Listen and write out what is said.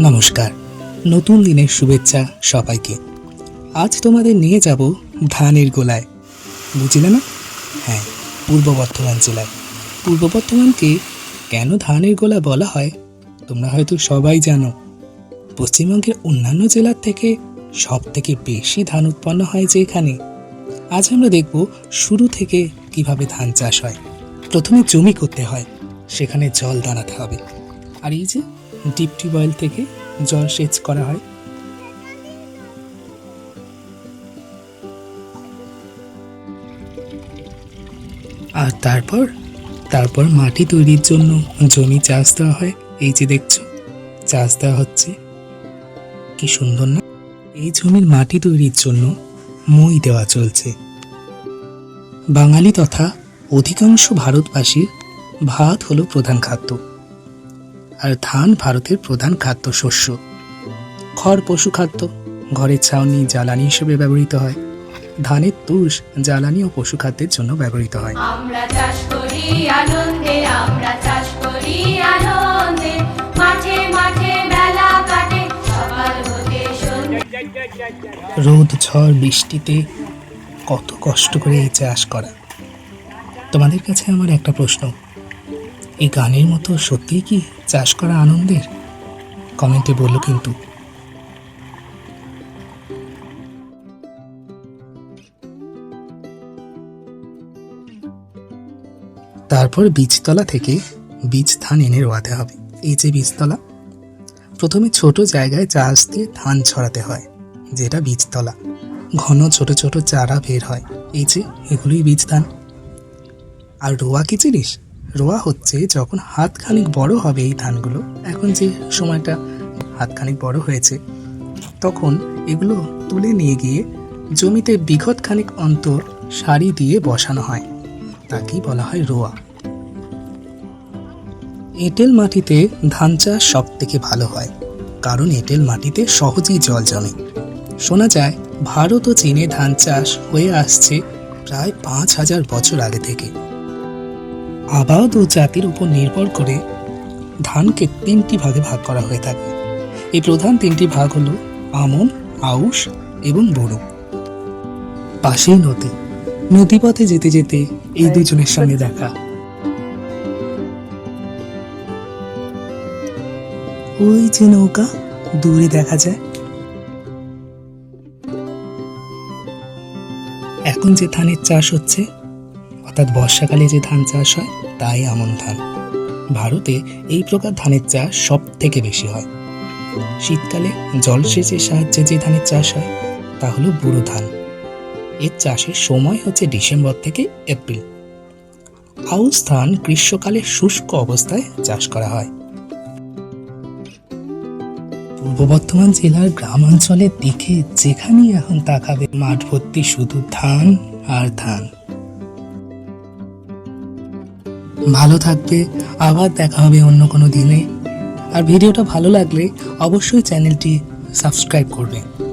নমস্কার। নতুন দিনের শুভেচ্ছা সবাইকে। আজ তোমাদের নিয়ে যাব ধানের গোলায়। বুঝলে না? হ্যাঁ পূর্ব বর্ধমান জেলায়। পূর্ব বর্ধমানকে কেন ধানের গোলা বলা হয়? তোমরা হয়তো সবাই জানো। পশ্চিমবঙ্গের অন্যান্য জেলার থেকে সব থেকে বেশি ধান উৎপন্ন হয় যে এখানে। আজ আমরা দেখব শুরু থেকে কীভাবে ধান চাষ হয়। প্রথমে জমি করতে হয়। সেখানে জল দাঁড়াতে হবে। আর এই যে ডিপ টিউবওয়েল থেকে জল সেচ করা হয়। আর তারপর তারপর মাটি তৈরির জন্য জমি চাষ দেওয়া হয়। এই যে দেখছ, চাষ দেওয়া হচ্ছে। কি সুন্দর না? এই জমির মাটি তৈরির জন্য মই দেওয়া চলছে। বাঙালি তথা অধিকাংশ ভারতবাসীর ভাত হলো প্রধান খাদ্য আর ধান ভারতের প্রধান খাদ্য শস্য। খড় পশু খাদ্য ঘরের ছাউনি জ্বালানি হিসেবে ব্যবহৃত হয়। ধানের তুষ জ্বালানি ও পশু খাদ্যের জন্য ব্যবহৃত হয়। আমরা চাষ করি আনন্দে আমরা চাষ করি আনন্দে। মাঠে মাঠে বেলা কাটে সকাল হতে রোদ ঝড় বৃষ্টিতে কত কষ্ট করে এই চাষ করা। তোমাদের কাছে আমার একটা প্রশ্ন। এই গানের মতো সত্যিই কি চাষ করা আনন্দের? কমেন্টে বলল কিন্তু। তারপর বীজতলা থেকে বীজ ধান এনে রোয়াতে হবে। এই যে বীজতলা, প্রথমে ছোট জায়গায় চাষ দিয়ে ধান ছড়াতে হয়, যেটা বীজতলা। ঘন ছোট ছোট চারা বের হয়। এই যে এগুলোই বীজ ধান আর রোয়া কি জিনিস? রোয়া হচ্ছে যখন হাত খানিক বড় হবে এই ধানগুলো। এখন যে সময়টা হাত খানিক বড় হয়েছে, তখন এগুলো তুলে নিয়ে গিয়ে জমিতে বিঘত খানিক অন্তর সারি দিয়ে বসানো হয়। তাকেই বলা হয় রোয়া। এঁটেল মাটিতে ধান চাষ সব থেকে ভালো হয়, কারণ এঁটেল মাটিতে সহজেই জল জমে। শোনা যায়, ভারত ও চীনে ধান চাষ হয়ে আসছে প্রায় পাঁচ হাজার বছর আগে থেকে। আবাদ ও জাতির উপর নির্ভর করে ধানকে তিনটি ভাগে ভাগ করা হয়ে থাকে। এই প্রধান তিনটি ভাগ হলো আমন, আউশ এবং বড়ো। পাশেই নদী। নদীপথে যেতে যেতে এই দুজনের সঙ্গে দেখা। ওই যে নৌকা, দূরে দেখা যায়। এখন যে ধানের চাষ হচ্ছে অর্থাৎ বর্ষাকালে যে ধান চাষ হয়, তাই আমন ধান। ভারতে এই প্রকার ধানের চাষ সব থেকে বেশি হয়। শীতকালে জলসেচের সাহায্যে যে ধানের চাষ হয়, তা হলো বুড়ো ধান। এর চাষের সময় হচ্ছে ডিসেম্বর থেকে এপ্রিল। আউশ ধান গ্রীষ্মকালে শুষ্ক অবস্থায় চাষ করা হয়। পূর্ব বর্ধমান জেলার গ্রামাঞ্চলের দিকে যেখানেই এখন তাকাবে মাঠ ভর্তি শুধু ধান আর ধান। ভালো থাকবে, আবার দেখা হবে অন্য কোনো দিনে। আর ভিডিওটা ভালো লাগলে অবশ্যই চ্যানেলটি সাবস্ক্রাইব করবে।